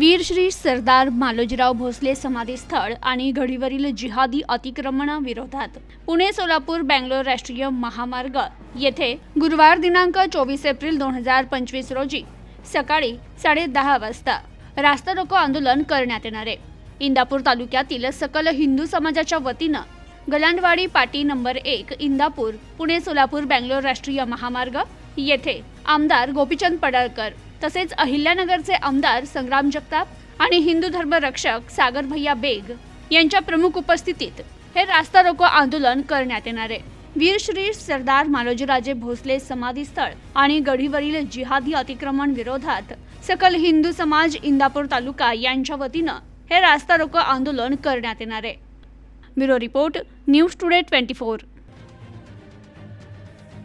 वीर श्री सरदार मालोजीराव भोसले समाधी स्थळ आणि घडीवरील जिहादी अतिक्रमणाविरोधात पुणे सोलापूर बँगलोर राष्ट्रीय महामार्ग येथे गुरुवार दिनांक चोवीस एप्रिल दोन हजार पंचवीस रोजी सकाळी साडेदहा वाजता रास्ता रोको आंदोलन करण्यात येणार. आहे इंदापूर तालुक्यातील सकल हिंदू समाजाच्या वतीनं गलांडवाडी पाटी नंबर एक इंदापूर पुणे सोलापूर बँगलोर राष्ट्रीय महामार्ग येथे आमदार गोपीचंद पडळकर तसेच अहिल्यानगरचे आमदार संग्राम जगताप आणि हिंदू धर्म रक्षक सागर भैया बेग यांच्या प्रमुख उपस्थितीत हे रास्ता रोको आंदोलन करण्यात येणार आहे. वीरश्री सरदार मालोजीराजे भोसले समाधी स्थळ आणि गढीवरील जिहादी अतिक्रमण विरोधात सकल हिंदू समाज इंदापूर तालुका यांच्या वतीनं हे रास्ता रोको आंदोलन करण्यात येणार आहे. Bureau report news today twenty four.